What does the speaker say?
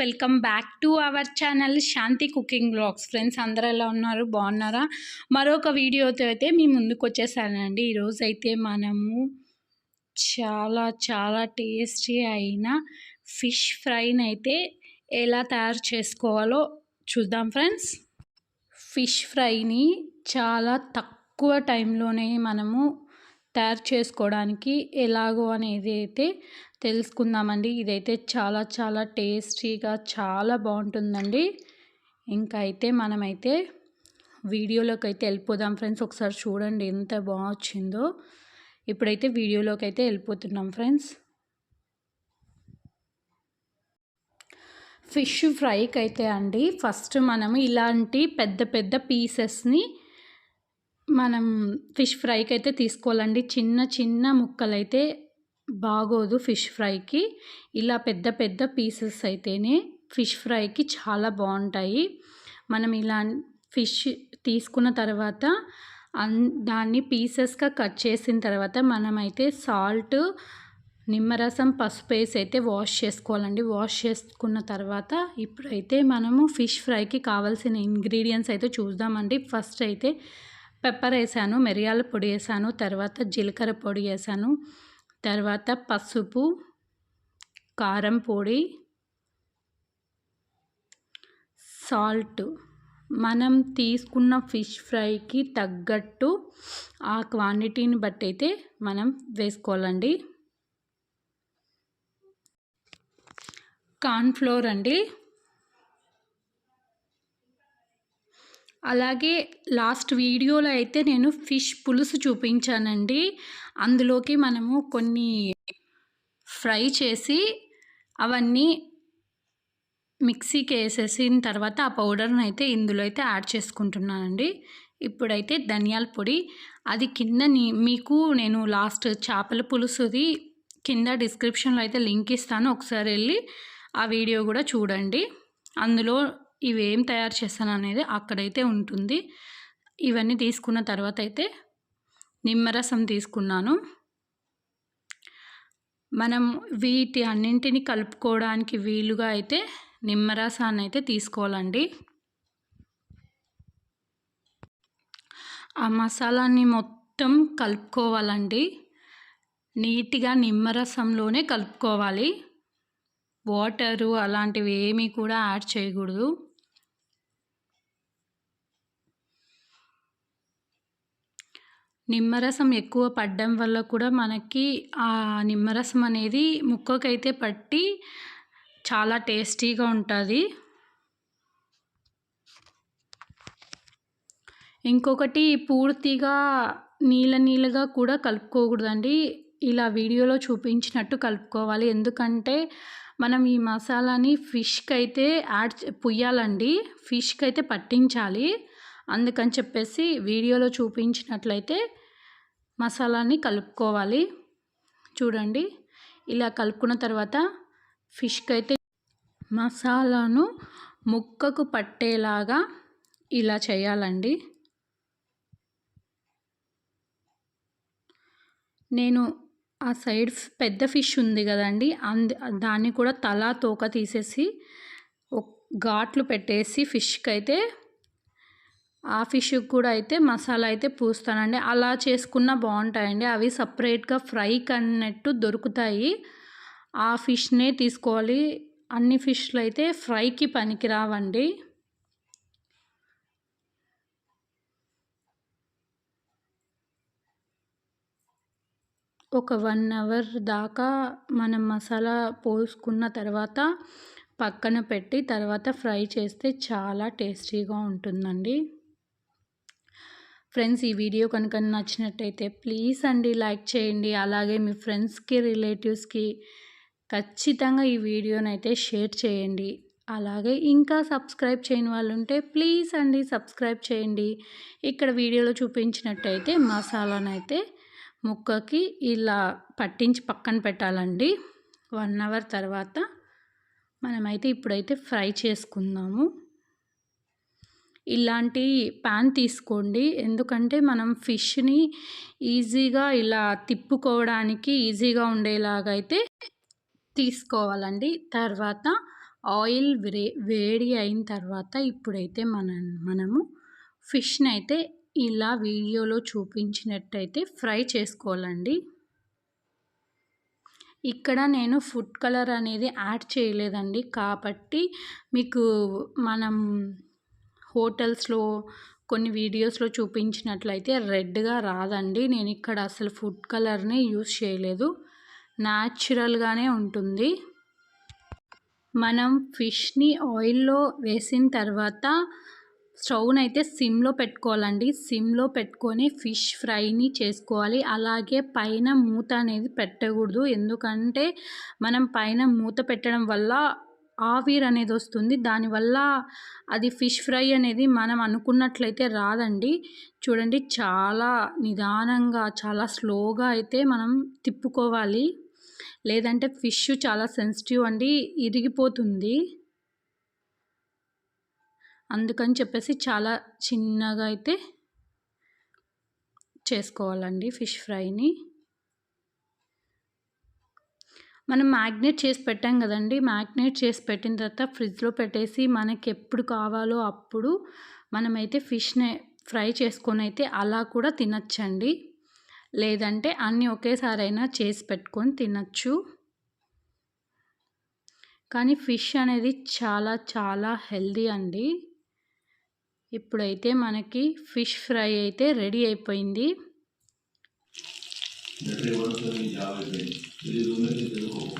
Welcome back to our channel Shanti cooking blogs. Friends అందరూ ఎలా ఉన్నారు? బాగున్నారా? మరొక వీడియోతో అయితే మీ ముందుకు వచ్చేసానండి. ఈరోజు అయితే మనము చాలా చాలా టేస్టీ అయిన ఫిష్ ఫ్రైని అయితే ఎలా తయారు చేసుకోవాలో చూద్దాం ఫ్రెండ్స్. ఫిష్ ఫ్రైని చాలా తక్కువ టైంలోనే మనము తయారు చేసుకోవడానికి ఎలాగో అనేది అయితే తెలుసుకుందామండి. ఇదైతే చాలా చాలా టేస్టీగా చాలా బాగుంటుందండి. ఇంకా అయితే మనమైతే వీడియోలోకి అయితే వెళ్ళిపోదాం ఫ్రెండ్స్. ఒకసారి చూడండి ఎంత బాగా వచ్చిందో. ఇప్పుడైతే వీడియోలోకి అయితే వెళ్ళిపోతున్నాం ఫ్రెండ్స్. ఫిష్ ఫ్రైకి అయితే అండి ఫస్ట్ మనము ఇలాంటి పెద్ద పెద్ద పీసెస్ని మనం ఫిష్ ఫ్రైకి అయితే తీసుకోవాలండి. చిన్న చిన్న ముక్కలు అయితే బాగోదు ఫిష్ ఫ్రైకి. ఇలా పెద్ద పెద్ద పీసెస్ అయితేనే ఫిష్ ఫ్రైకి చాలా బాగుంటాయి. మనం ఇలా ఫిష్ తీసుకున్న తర్వాత అన్ దాన్ని పీసెస్గా కట్ చేసిన తర్వాత మనమైతే సాల్ట్ నిమ్మరసం పసుపు వేసి అయితే వాష్ చేసుకోవాలండి. వాష్ చేసుకున్న తర్వాత ఇప్పుడైతే మనము ఫిష్ ఫ్రైకి కావాల్సిన ఇంగ్రీడియంట్స్ అయితే చూద్దామండి. ఫస్ట్ అయితే పెప్పర్ వేసాను మిరియాల పొడి వేసాను తర్వాత జీలకర్ర పొడి వేసాను తర్వాత పసుపు కారం పొడి సాల్ట్. మనం తీసుకున్న ఫిష్ ఫ్రైకి తగ్గట్టు ఆ క్వాంటిటీని బట్టి అయితే మనం వేసుకోవాలండి. కార్న్ఫ్లోర్ అండి. అలాగే లాస్ట్ వీడియోలో అయితే నేను ఫిష్ పులుసు చూపించానండి. అందులోకి మనము కొన్ని ఫ్రై చేసి అవన్నీ మిక్సీకి వేసేసిన తర్వాత ఆ పౌడర్ని అయితే ఇందులో అయితే యాడ్ చేసుకుంటున్నానండి. ఇప్పుడైతే ధనియాల పొడి. అది కింద మీకు నేను లాస్ట్ చేపల పులుసుది కింద డిస్క్రిప్షన్లో అయితే లింక్ ఇస్తాను. ఒకసారి వెళ్ళి ఆ వీడియో కూడా చూడండి. అందులో ఇవేం తయారు చేస్తాను అనేది అక్కడైతే ఉంటుంది. ఇవన్నీ తీసుకున్న తర్వాత అయితే నిమ్మరసం తీసుకున్నాను. మనం వీటి అన్నింటిని కలుపుకోవడానికి వీలుగా అయితే నిమ్మరసాన్ని అయితే తీసుకోవాలండి. ఆ మసాలాని మొత్తం కలుపుకోవాలండి. నీట్గా నిమ్మరసంలోనే కలుపుకోవాలి. వాటరు అలాంటివి ఏమీ కూడా యాడ్ చేయకూడదు. నిమ్మరసం ఎక్కువ పడడం వల్ల కూడా మనకి ఆ నిమ్మరసం అనేది ముక్కకైతే పట్టి చాలా టేస్టీగా ఉంటుంది. ఇంకొకటి పూర్తిగా నీళ్ళ నీళ్ళగా కూడా కలుపుకోకూడదండి. ఇలా వీడియోలో చూపించినట్టు కలుపుకోవాలి. ఎందుకంటే మనం ఈ మసాలాని ఫిష్కి అయితే యాడ్ పుయ్యాలండి. ఫిష్కి అయితే పట్టించాలి. అందుకని చెప్పేసి వీడియోలో చూపించినట్లయితే మసాలాని కలుపుకోవాలి. చూడండి ఇలా కలుపుకున్న తర్వాత ఫిష్కి అయితే మసాలాను ముక్కకు పట్టేలాగా ఇలా చేయాలండి. నేను ఆ సైడ్ పెద్ద ఫిష్ ఉంది కదండి అంది దాన్ని కూడా తల తోక తీసేసి ఘాట్లు పెట్టేసి ఫిష్కి అయితే ఆ ఫిష్కి కూడా అయితే మసాలా అయితే పూస్తానండి. అలా చేసుకున్న బాగుంటాయండి. అవి సపరేట్గా ఫ్రై కన్నట్టు దొరుకుతాయి. ఆ ఫిష్నే తీసుకోవాలి. అన్ని ఫిష్లు అయితే ఫ్రైకి పనికిరావండి. ఒక వన్ అవర్ దాకా మనం మసాలా పోసుకున్న తర్వాత పక్కన పెట్టి తర్వాత ఫ్రై చేస్తే చాలా టేస్టీగా ఉంటుందండి. ఫ్రెండ్స్ ఈ వీడియో కనుక నచ్చినట్టయితే ప్లీజ్ అండి లైక్ చేయండి. అలాగే మీ ఫ్రెండ్స్కి రిలేటివ్స్కి ఖచ్చితంగా ఈ వీడియోనైతే షేర్ చేయండి. అలాగే ఇంకా సబ్స్క్రైబ్ చేయని వాళ్ళు ఉంటే ప్లీజ్ అండి సబ్స్క్రైబ్ చేయండి. ఇక్కడ వీడియోలో చూపించినట్టయితే మసాలానైతే ముక్కకి ఇలా పట్టించి పక్కన పెట్టాలండి. వన్ అవర్ తర్వాత మనమైతే ఇప్పుడైతే ఫ్రై చేసుకుందాము. ఇలాంటి ప్యాన్ తీసుకోండి. ఎందుకంటే మనం ఫిష్ని ఈజీగా ఇలా తిప్పుకోవడానికి ఈజీగా ఉండేలాగా అయితే తీసుకోవాలండి. తర్వాత ఆయిల్ వ్రే వేడి అయిన తర్వాత ఇప్పుడైతే మన మనము ఫిష్ని అయితే ఇలా వీడియోలో చూపించినట్టయితే ఫ్రై చేసుకోవాలండి. ఇక్కడ నేను ఫుడ్ కలర్ అనేది యాడ్ చేయలేదండి. కాబట్టి మీకు మనం హోటల్స్లో కొన్ని వీడియోస్లో చూపించినట్లయితే రెడ్గా రాదండి. నేను ఇక్కడ అసలు ఫుడ్ కలర్ని యూస్ చేయలేదు. న్యాచురల్గానే ఉంటుంది. మనం ఫిష్ని ఆయిల్లో వేసిన తర్వాత స్టవ్ని అయితే సిమ్లో పెట్టుకోవాలండి. సిమ్లో పెట్టుకొని ఫిష్ ఫ్రైని చేసుకోవాలి. అలాగే పైన మూత అనేది పెట్టకూడదు. ఎందుకంటే మనం పైన మూత పెట్టడం వల్ల ఆవిర్ అనేది వస్తుంది. దానివల్ల అది ఫిష్ ఫ్రై అనేది మనం అనుకున్నట్లయితే రాదండి. చూడండి చాలా నిదానంగా చాలా స్లోగా అయితే మనం తిప్పుకోవాలి. లేదంటే ఫిష్ చాలా సెన్సిటివ్ అండి ఇరిగిపోతుంది. అందుకని చెప్పేసి చాలా చిన్నగా అయితే చేసుకోవాలండి ఫిష్ ఫ్రైని. మనం మ్యాగ్నేట్ చేసి పెట్టాం కదండి. మ్యాగ్నేట్ చేసి పెట్టిన తర్వాత ఫ్రిడ్జ్లో పెట్టేసి మనకి ఎప్పుడు కావాలో అప్పుడు మనమైతే ఫిష్నే ఫ్రై చేసుకొని అయితే అలా కూడా తినచ్చండి. లేదంటే అన్నీ ఒకేసారైనా చేసి పెట్టుకొని తినచ్చు. కానీ ఫిష్ అనేది చాలా చాలా హెల్దీ అండి. ఇప్పుడైతే మనకి ఫిష్ ఫ్రై అయితే రెడీ అయిపోయింది. 这里都没有人好。